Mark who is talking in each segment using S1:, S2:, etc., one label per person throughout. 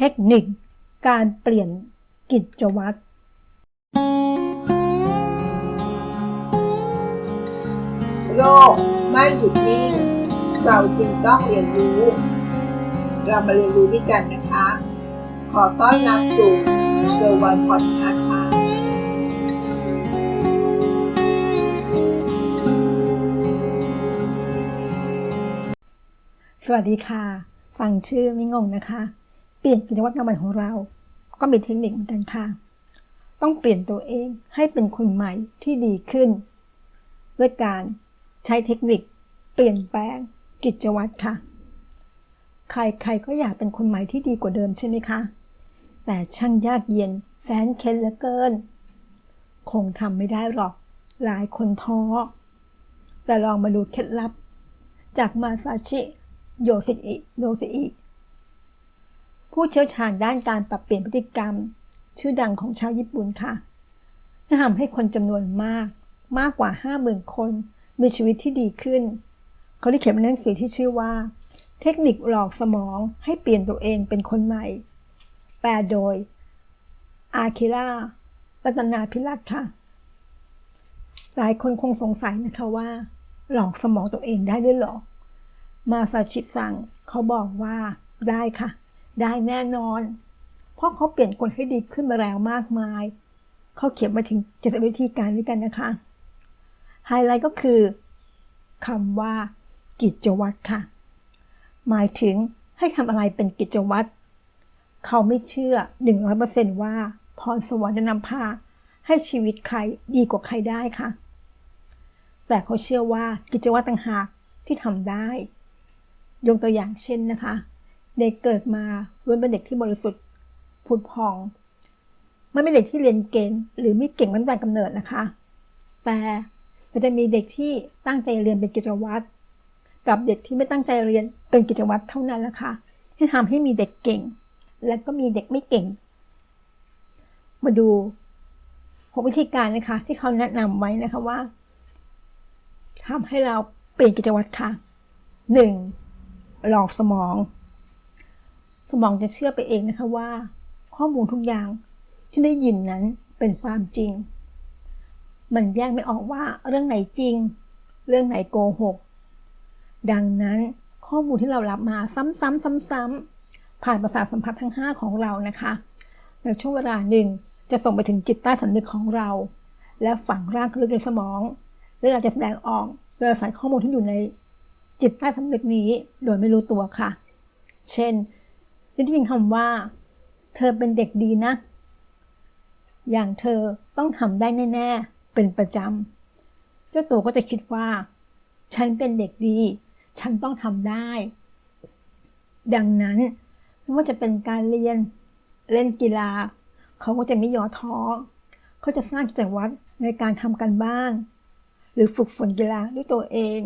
S1: เทคนิค การเปลี่ยนกิจวัตร
S2: โลกไม่หยุดนิ่ง เราจึงต้องเรียนรู้ เรามาเรียนรู้ด้วยกันนะคะ ขอต้อนรับสู่เซอร์วันพอดคาส์ค่ะ
S1: สวัสดีค่ะ ฟังชื่อไม่งงนะคะ เปลี่ยนกิจวัตรประจำวันของเรา ก็มีเทคนิคเหมือนกันค่ะ ต้องเปลี่ยนตัวเองให้เป็นคนใหม่ที่ดีขึ้น ด้วยการใช้เทคนิค เปลี่ยนแปลงกิจวัตรค่ะ ใครๆก็อยากเป็นคนใหม่ที่ดีกว่าเดิมใช่ไหมคะ แต่ช่างยากเย็นแสนเค้นเหลือเกิน คงทำไม่ได้หรอก หลายคนท้อ แต่ลองมาดูเคล็ดลับ จากมาซาชิ โยซิอิโยซิอิ ผู้เชี่ยวชาญด้านการปรับเปลี่ยนพฤติกรรม ชื่อดังของชาวญี่ปุ่นค่ะที่ทำให้คนจำนวนมาก มากกว่า 50,000 คน มีชีวิตที่ดีขึ้น เขาได้เขียนหนังสือที่ชื่อว่า เทคนิคหลอกสมองให้เปลี่ยนตัวเองเป็นคนใหม่ แปลโดย อาคิระรัตนาพิรัตค่ะ หลายคนคงสงสัยนะคะว่า หลอกสมองตัวเองได้ด้วยเหรอ มาซาชิซังเขาบอกว่าได้ค่ะ ได้แน่นอน เพราะเขาเปลี่ยนคนให้ดีขึ้นมาแล้วมากมาย เขาเขียนมาถึงเจ็ดวิธีการด้วยกันนะคะ ไฮไลท์ก็คือคำว่า กิจวัตรค่ะ หมายถึงให้ทำอะไรเป็นกิจวัตร เขาไม่เชื่อ 100%ว่าพรสวรรค์จะนำพาให้ชีวิตใครดีกว่าใครได้ค่ะ แต่เขาเชื่อว่ากิจวัตรต่างหากที่ทำได้ ยกตัวอย่างเช่นนะคะ เด็กเกิดมาล้วนเป็นเด็กที่บริสุทธิ์ผุดพองไม่เป็นเด็กที่เรียนเก่งหรือไม่เก่งตั้งแต่กำเนิดนะคะ แต่มันจะมีเด็กที่ตั้งใจเรียนเป็นกิจวัตรกับเด็กที่ไม่ตั้งใจเรียนเป็นกิจวัตรเท่านั้นละค่ะที่ทำให้มีเด็กเก่ง และก็มีเด็กไม่เก่ง มาดูหกวิธีการนะคะ ที่เขาแนะนำไว้นะคะว่าทำให้เราเปลี่ยนกิจวัตรค่ะหนึ่งหลอกสมอง สมองจะเชื่อไปเองนะคะว่า ข้อมูลทุกอย่างที่ได้ยินนั้นเป็นความจริง มันแยกไม่ออกว่าเรื่องไหนจริง เรื่องไหนโกหก ดังนั้นข้อมูลที่เรารับมาซ้ำๆซ้ำๆผ่านประสาทสัมผัสทั้ง 5 ของเรานะคะในช่วงเวลาหนึ่งจะส่งไปถึงจิตใต้สำนึกของเรา และฝังรากลึกในสมอง และเราจะแสดงออกโดยอาศัยข้อมูลที่อยู่ในจิตใต้สำนึกนี้โดยไม่รู้ตัวค่ะ เช่น ได้ยินคำว่า เธอเป็นเด็กดีนะ อย่างเธอต้องทำได้แน่ ๆ เป็นประจำ เจ้าตัวก็จะคิดว่า ฉันเป็นเด็กดี ฉันต้องทำได้ ดังนั้นไม่ว่าจะเป็นการเรียนเล่นกีฬา เขาก็จะไม่ย่อท้อเขาจะสร้างกิจวัตรในการทำการบ้าน หรือฝึกฝนกีฬาด้วยตัวเอง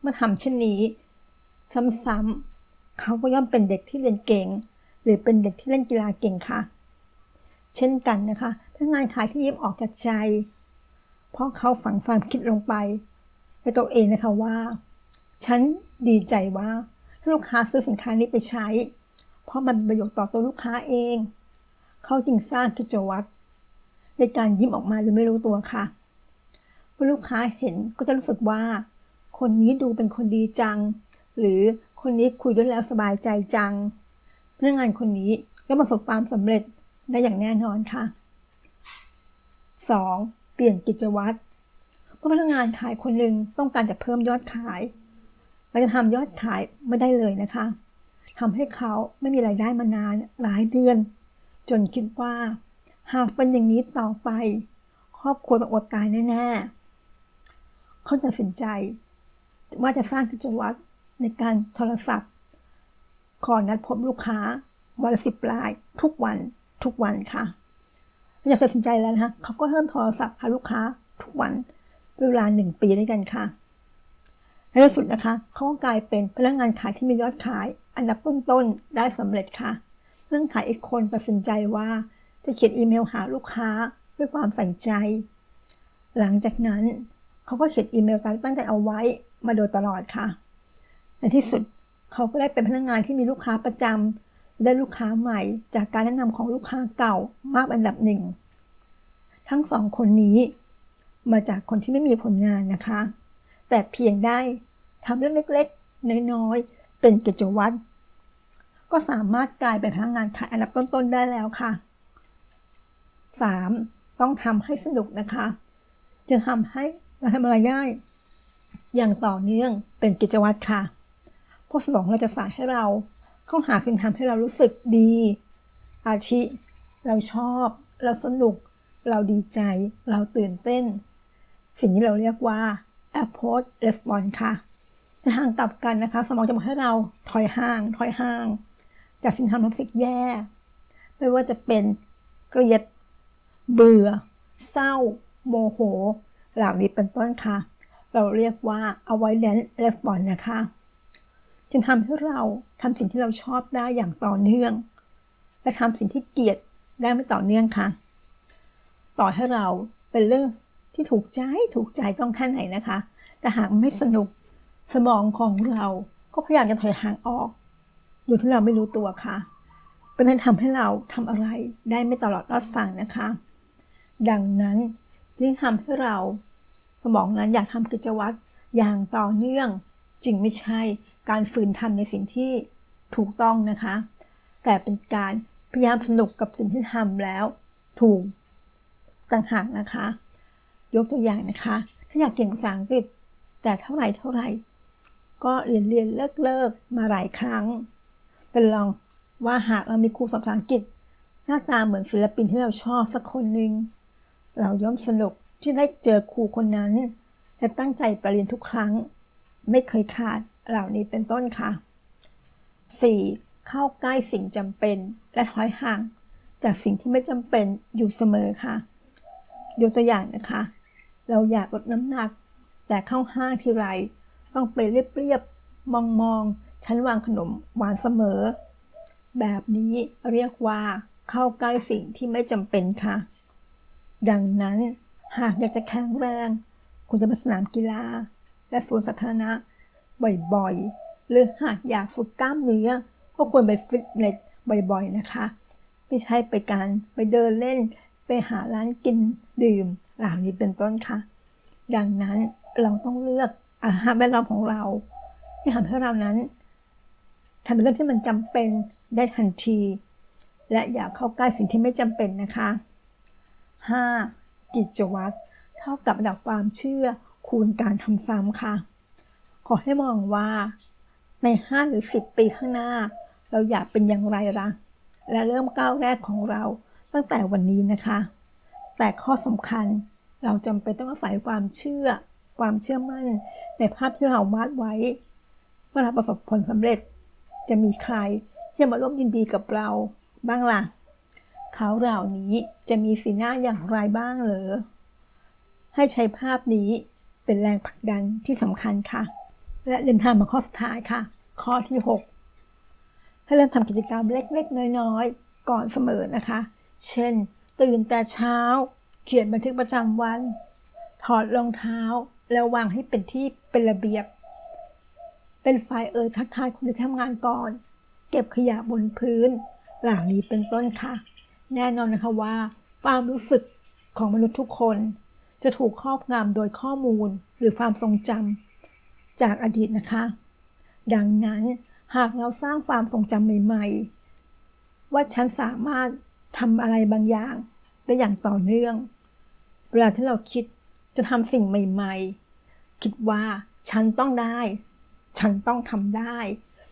S1: เมื่อทำเช่นนี้ ซ้ำๆ เขาก็ย่อมเป็นเด็กที่เรียนเก่ง หรือเป็นเด็กที่เล่นกีฬาเก่งค่ะ เช่นกันนะคะพนักงานขายที่ยิ้มออกจากใจ เพราะเขาฝังความคิดลงไปในตัวเองนะคะว่า ฉันดีใจว่าถ้าลูกค้าซื้อสินค้านี้ไปใช้ เพราะมันเป็นประโยชน์ต่อตัวลูกค้าเอง เขาจึงสร้างกิจวัตรในการยิ้มออกมาโดยไม่รู้ตัวค่ะเมื่อลูกค้าเห็นก็จะรู้สึกว่า คนนี้ดูเป็นคนดีจัง หรือ คนนี้คุยด้วยแล้วสบายใจจังพนักงานคนนี้ก็ประสบความสำเร็จได้อย่างแน่นอนค่ะ 2. เปลี่ยนกิจวัตรเพราะพนักงานขายคนหนึ่งต้องการจะเพิ่มยอดขายเราจะทำยอดขายไม่ได้เลยนะคะทำให้เขาไม่มีไรายได้มานานหลายเดือน จนคิดว่า หากเป็นอย่างนี้ต่อไป ครอบครัวต้องอดตายแน่ๆเขาตัดสินใจ ว่าจะสร้างกิจวัตร ในการโทรศัพท์ ขอนัดพบลูกค้าวันละสิบราย ทุกวันทุกวันค่ะอยากตัดสินใจแล้วนะคะเขาก็เริ่มโทรศัพท์หาลูกค้าทุกวันเป็นเวลาหนึ่งปีด้วยกันค่ะในที่สุดนะคะเขาก็กลายเป็นพนักงานขายที่มียอดขาย อันดับต้นๆได้สำเร็จค่ะเรื่องขายอีกคนตัดสินใจว่าจะเขียนอีเมลหาลูกค้าด้วยความใส่ใจ หลังจากนั้นเขาก็เขียนอีเมลตามที่ตั้งใจเอาไว้มาโดยตลอดค่ะ ในที่สุดเขาก็ได้เป็นพนักงานที่มีลูกค้าประจำได้ลูกค้าใหม่ จากการแนะนำของลูกค้าเก่ามากอันดับหนึ่ง ทั้งสองคนนี้ มาจากคนที่ไม่มีผลงานนะคะ แต่เพียงได้ทำเรื่องเล็กๆ น้อยๆ เป็นกิจวัตรก็สามารถกลายเป็นพนักงานขายอันดับต้นๆ ได้แล้วค่ะ 3. ต้องทำให้สนุกนะคะ จะทำให้เราทำอะไรได้ อย่างต่อเนื่องเป็นกิจวัตรค่ะ เพราะสมองเราจะสายให้เราเข้าหาสิ่งทำให้เรารู้สึกดี อาทิเราชอบ เราสนุก เราดีใจ เราตื่นเต้น สิ่งที่เราเรียกว่า approach response ค่ะในทางกลับกันนะคะ สมองจะบอกให้เราถอยห่าง ถอยห่าง จากสิ่งทำรู้สึกแย่ ไม่ว่าจะเป็นเกลียด เบื่อ เศร้า โมโห เหล่านี้เป็นต้นค่ะ เราเรียกว่า avoidance response นะคะ จึงทำให้เราทำสิ่งที่เราชอบได้อย่างต่อเนื่อง และทำสิ่งที่เกลียดได้ไม่ต่อเนื่องค่ะ ต่อให้เราเป็นเรื่องที่ถูกใจถูกใจต้องแค่ไหนนะคะ แต่หากไม่สนุกสมองของเราก็พยายามจะถอยห่างออกโดยที่เราไม่รู้ตัวค่ะ เป็นการทำให้เราทำอะไรได้ไม่ตลอดรอดฝั่งนะคะ ดังนั้นจึงทำให้เราสมองนั้นอยากทำกิจวัตรอย่างต่อเนื่องจึงไม่ใช่ การฝืนทำในสิ่งที่ถูกต้องนะคะ แต่เป็นการพยายามสนุกกับสิ่งที่ทำแล้วถูกต่างหากนะคะ ยกตัวอย่างนะคะ ถ้าอยากเก่งภาษาอังกฤษแต่เท่าไหร่เท่าไหร่ ก็เรียนเรียนเลิกเลิกมาหลายครั้ง แต่ลองว่าหากเรามีครูสอนภาษาอังกฤษ หน้าตาเหมือนศิลปินที่เราชอบสักคนหนึ่งเราย่อมสนุกที่ได้เจอครูคนนั้น และตั้งใจไปเรียนทุกครั้ง ไม่เคยขาด เหล่านี้เป็นต้นค่ะ 4. เข้าใกล้สิ่งจำเป็นและถอยห่าง จากสิ่งที่ไม่จำเป็นอยู่เสมอค่ะ ยกตัวอย่างนะคะ เราอยากลดน้ำหนัก แต่เข้าห้างทีไร ต้องไปเรียบๆมองๆชั้นวางขนมหวานเสมอ แบบนี้เรียกว่าเข้าใกล้สิ่งที่ไม่จำเป็นค่ะ ดังนั้นหากอยากจะแข็งแรง คุณจะไปสนามกีฬา และสวนสาธารณะ บ่อยๆ หรือหากอยากฝึกกล้ามเนื้อก็ควรไปฟิตเนสบ่อยๆนะคะ ไม่ใช่ไปการไปเดินเล่น ไปหาร้านกินดื่มเหล่านี้เป็นต้นค่ะ ดังนั้นเราต้องเลือกอาหารแวดล้อมของเราที่ทำให้เรานั้นทำเป็นเรื่องที่มันจำเป็นได้ทันที และอย่าเข้าใกล้สิ่งที่ไม่จำเป็นนะคะ 5. กิจวัตรเท่ากับระดับความเชื่อคูณการทำซ้ำค่ะ อให้มองว่า ใน5หรือ10ปีข้างหน้า เราอยากเป็นอย่างไรละและเริ่มก้าวแรกของเราตั้งแต่วันนี้นะคะ แต่ข้อสำคัญเราจำเป็นต้องอาศัยความเชื่อ ความเชื่อมั่น ในภาพที่เราวาดไว้ เมื่อเราประสบผลสำเร็จ จะมีใครที่จะมาร่วมยินดีกับเราบ้างล่ะ เขาเหล่านี้จะมีสีหน้าอย่างไรบ้างเหรอให้ใช้ภาพนี้เป็นแรงผลักดันที่สำคัญค่ะ และเดินทางมาข้อสุดท้ายค่ะ ข้อที่ 6 ให้เริ่มทำกิจกรรมเล็กๆ น้อยๆ ก่อนเสมอนะคะ เช่น ตื่นแต่เช้า เขียนบันทึกประจำวัน ถอดรองเท้า แล้ววางให้เป็นที่เป็นระเบียบ เป็นไฟล์เอ่ยทักทายคนที่ทำงานก่อน เก็บขยะบนพื้น หล่านี้เป็นต้นค่ะ แน่นอนนะคะว่าความรู้สึกของมนุษย์ทุกคน จะถูกครอบงำโดยข้อมูลหรือความทรงจำ จากอดีตนะคะ ดังนั้นหากเราสร้างความทรงจำใหม่ ๆ ว่าฉันสามารถทำอะไรบางอย่างได้อย่างต่อเนื่อง เวลาที่เราคิดจะทำสิ่งใหม่ ๆ คิดว่าฉันต้องได้ ฉันต้องทำได้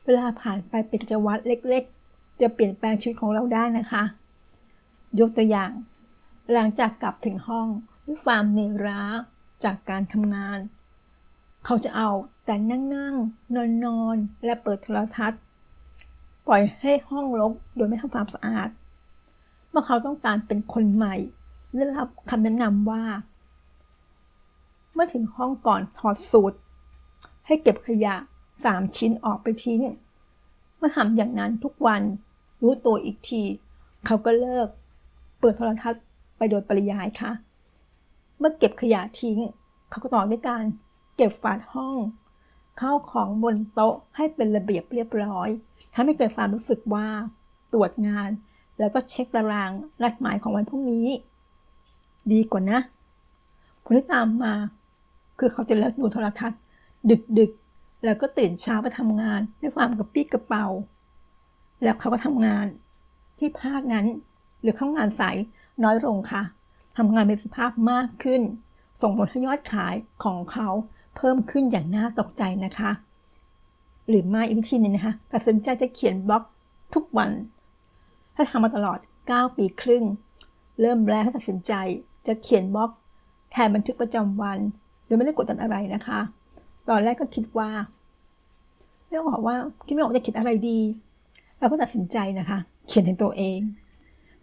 S1: เวลาผ่านไปเป็นกิจวัตรเล็ก ๆ จะเปลี่ยนแปลงชีวิตของเราได้นะคะ ยกตัวอย่าง หลังจากกลับถึงห้องด้วยความเหนื่อยล้าจากการทำงาน เขาจะเอาแต่นั่งนั่งนอนนอนๆและเปิดโทรทัศน์ ปล่อยให้ห้องรกโดยไม่ทำความสะอาด เมื่อเขาต้องการเป็นคนใหม่ได้รับคำแนะนำว่า เมื่อถึงห้องก่อนถอดสูตร ให้เก็บขยะสามชิ้นออกไปทิ้งเมื่อทำอย่างนั้นทุกวันรู้ตัวอีกที เขาก็เลิก เปิดโทรทัศน์ไปโดยปริยายค่ะ เมื่อเก็บขยะทิ้ง เขาก็ต่อด้วยการ เก็บฝาดห้อง เข้าของบนโต๊ะให้เป็นระเบียบเรียบร้อยทำให้เกิดความรู้สึกว่า ตรวจงาน แล้วก็เช็คตารางนัดหมายของวันพรุ่งนี้ ดีกว่านะ คนที่ตามมา คือเขาจะเลิกดูโทรทัศน์ ดึกดึกๆแล้วก็ตื่นเช้าไปทำงานด้วยความกระปี้กระเป๋า แล้วเขาก็ทำงานที่ภาคนั้น หรือเข้างานสายน้อยลงค่ะทำงานมีประสิทธิภาพมากขึ้น ส่งผลให้ยอดขายของเขา เพิ่มขึ้นอย่างน่าตกใจนะคะ หรือไม่อีกวิธีหนึงนะคะตัดสินใจจะเขียนบล็อกทุกวัน ถ้าทำมาตลอด 9 ปีครึ่ง เริ่มแรกให้ตัดสินใจจะเขียนบล็อก แทนบันทึกประจำวัน โดยไม่ได้กดดันอะไรนะคะ ตอนแรกก็คิดว่าไม่ออกว่าคิดไม่ออกจะเขียนอะไรดีแล้วก็ตัดสินใจนะคะ เขียนถึงตัวเอง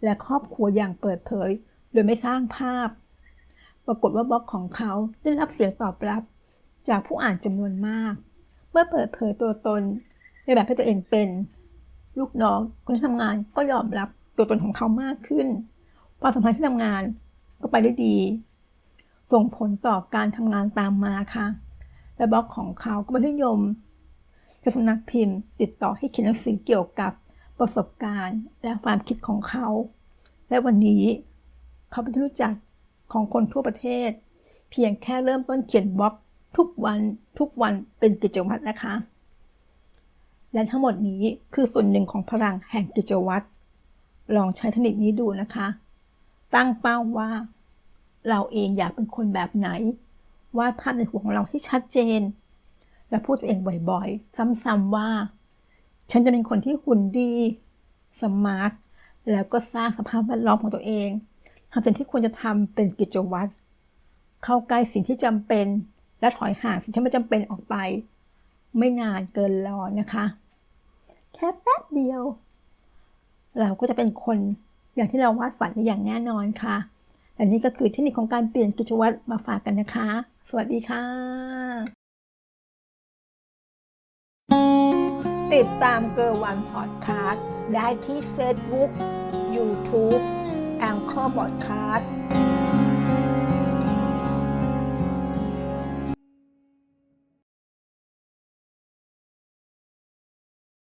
S1: และครอบครัวอย่างเปิดเผย โดยไม่สร้างภาพ ปรากฏว่าบล็อกของเขาได้รับเสียงตอบรับ จากผู้อ่านจำนวนมาก เมื่อเปิดเผยตัวตน ในแบบที่ตัวเองเป็น ลูกน้องคนที่ทำงานก็ยอมรับตัวตนของเขามากขึ้น ความสัมพันธ์ที่ทำงานก็ไปได้ดี ส่งผลต่อการทำงานตามมาค่ะ และบล็อกของเขาก็เป็นที่นิยมกับสำนักพิมพ์ติดต่อให้เขียนหนังสือเกี่ยวกับประสบการณ์และความคิดของเขา และวันนี้เขาเป็นที่รู้จักของคนทั่วประเทศ เพียงแค่เริ่มต้นเขียนบล็อก ทุกวันทุกวันเป็นกิจวัตรนะคะ และทั้งหมดนี้คือส่วนหนึ่งของพลังแห่งกิจวัตรลองใช้เทคนิคนี้ดูนะคะ ตั้งเป้าว่า เราเองอยากเป็นคนแบบไหน วาดภาพในหัวของเราให้ชัดเจน และพูดตัวเองบ่อยๆ ซ้ำๆว่า ฉันจะเป็นคนที่หุ่นดีสมาร์ทแล้วก็สร้างสภาพแวดล้อมของตัวเองทำสิ่งที่ควรจะทำเป็นกิจวัตรเข้าใกล้สิ่งที่จำเป็น และถอยห่างสิ่งที่ไม่จำเป็นออกไป ไม่นานเกินรอนะคะ แค่แป๊บเดียว เราก็จะเป็นคนอย่างที่เราวาดฝันได้อย่างแน่นอนค่ะและนี่ก็คือเทคนิคของการเปลี่ยนกิจวัตรมาฝากกันนะคะ สวัสดีค่ะ ติดตามเกอร์วันพอดคาสต์ได้ที่ Facebook YouTube แองเกอร์บอดคาสต์